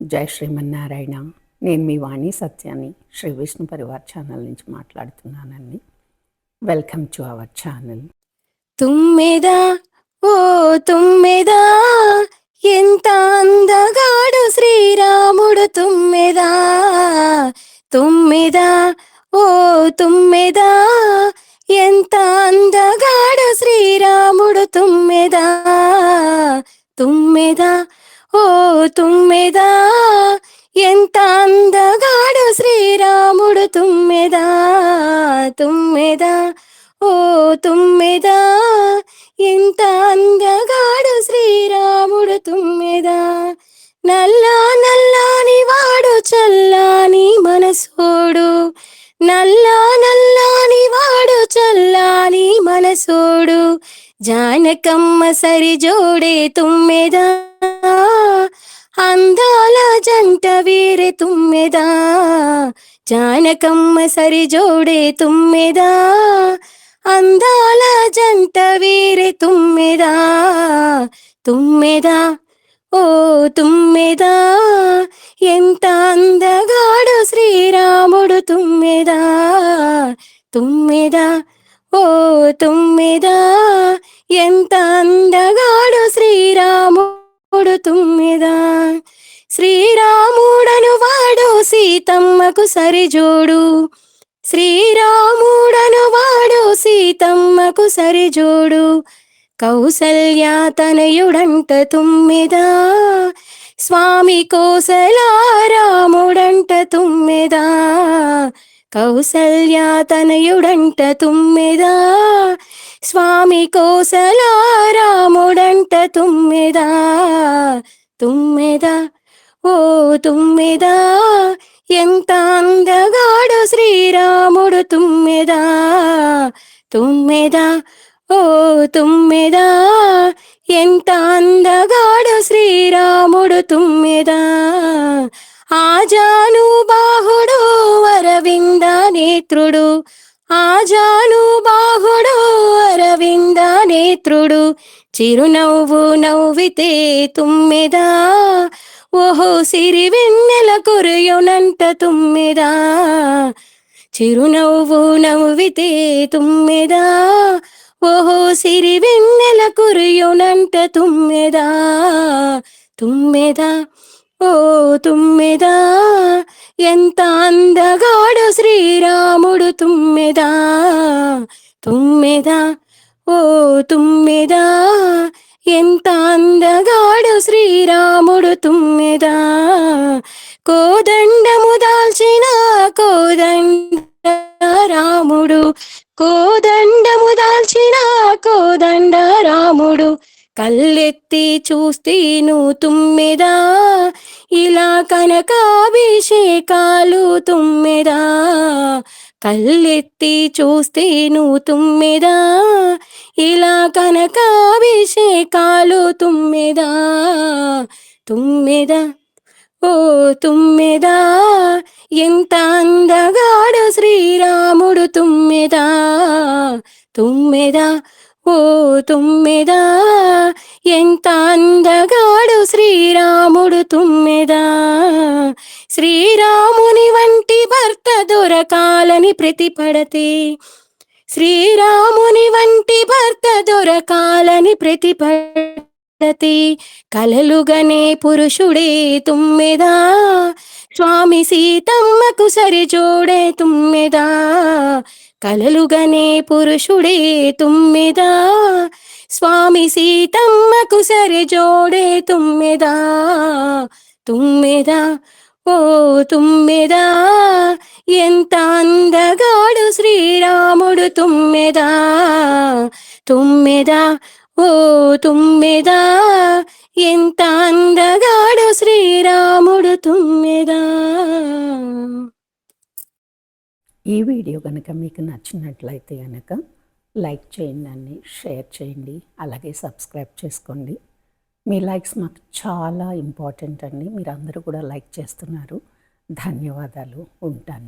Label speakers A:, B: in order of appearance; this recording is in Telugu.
A: జై శ్రీమన్నారాయణ. నేను మీ వాణి సత్యాన్ని శ్రీ విష్ణు పరివార్ ఛానల్ నుంచి మాట్లాడుతున్నానండి. వెల్కమ్ టు అవర్ ఛానల్
B: తుమ్మెదా ఓ తుమ్మెదా ఎంత అందగాడు శ్రీరాముడు తుమ్మెదా. తుమ్మెదా ఓ తుమ్మెదా ఎంత అందగాడు శ్రీరాముడు తుమ్మెదా. తుమ్మెదా ఓ తుమ్మెదా. ఎంత అందగాడు శ్రీరాముడు తుమ్మెదా. తుమ్మెదా ఓ తుమ్మెదా. ఎంత అందగాడు శ్రీరాముడు తుమ్మెదా. నల్లా నల్లాని వాడు చల్లాని మనసోడు. నల్లా నల్లాని వాడు చల్లాని మనసోడు. జానకమ్మ సరి జోడే తుమ్మెదా అందాల జంట వీరే తుమ్మెదా జానకమ్మ సరి జోడే తుమ్మెదా అందాల జంట వీరే తుమ్మెదా తుమ్మెదా ఓ తుమ్మెదా ఎంత అందగాడు శ్రీరాముడు తుమ్మెదా తుమ్మెదా. ఓ తుమ్మిదా ఎంత అందగాడు శ్రీరాముడు తుమ్మిదా. శ్రీరాముడను వాడు సీతమ్మకు సరిజోడు. శ్రీరాముడను వాడు సీతమ్మకు సరిజోడు. కౌసల్యా తనయుడంట తుమ్మిదా. స్వామి కోసలారాముడంట తుమ్మిదా. కౌసల్యాతనయుడంట తుమ్మెదా. స్వామి కోసలారాముడంట తుమ్మెదా. తుమ్మెదా ఓ తుమ్మెదా. ఎంత అందగాడు శ్రీరాముడు తుమ్మెదా. తుమ్మెదా ఓ తుమ్మెదా. ఎంత అందగాడు శ్రీరాముడు తుమ్మెదా. ఆజాను బాహుడు అరవింద నేత్రుడు. ఆజాను బాహుడు అరవింద నేత్రుడు. చిరునవ్వు నవ్వితే తుమ్మిదా? ఓహో సిరి వెన్నెల కురయునంట తుమ్మిదా? చిరునవ్వు నవ్వితే తుమ్మిదా? ఓహో సిరి వెన్నెల కురయునంట తుమ్మెదా? తుమ్మెదా? ఓ తుమ్మెదా ఎంత అందగాడు శ్రీరాముడు తుమ్మెదా తుమ్మెదా ఓ తుమ్మెదా ఎంత అందగాడు శ్రీరాముడు తుమ్మెదా కోదండము దాల్చిన కోదండ రాముడు కోదండము దాల్చిన కోదండ రాముడు కళ్ళెత్తి చూస్తేను తుమ్మెదా ఇలా కనకాభిషేకాలు తుమ్మెదా. కళ్ళెత్తి చూస్తేను తుమ్మెదా ఇలా కనకాభిషేకాలు తుమ్మెదా. తుమ్మెదా ఓ తుమ్మెదా ఎంత అందగాడు శ్రీరాముడు తుమ్మెదా. తుమ్మెదా ఓ తుమ్మెదా? ఎంత అందగాడు శ్రీరాముడు తుమ్మెదా? శ్రీరాముని వంటి భర్త దొరకాలని ప్రతిపడతే శ్రీరాముని వంటి భర్త దొరకాలని ప్రతిపడతే కలలుగనే పురుషుడే తుమ్మెదా? స్వామి సీతమ్మకు సరిజోడే తుమ్మిదా. కలలుగనే పురుషుడే తుమ్మిదా. స్వామి సీతమ్మకు సరిజోడే తుమ్మిదా. తుమ్మిదా ఓ తుమ్మిదా. ఎంత అందగాడు శ్రీరాముడు తుమ్మెదా. తుమ్మెదా ఓ తుమ్మెదా. ఎంత అందగాడు శ్రీరాముడు తుమ్మెదా.
A: ఈ వీడియో కనుక మీకు నచ్చినట్లయితే కనుక లైక్ చేయండి అన్ని షేర్ చేయండి అలాగే సబ్స్క్రైబ్ చేసుకోండి. మీ లైక్స్ మాకు చాలా ఇంపార్టెంట్ అండి. మీరు అందరూ కూడా లైక్ చేస్తున్నారు. ధన్యవాదాలు. ఉంటాను.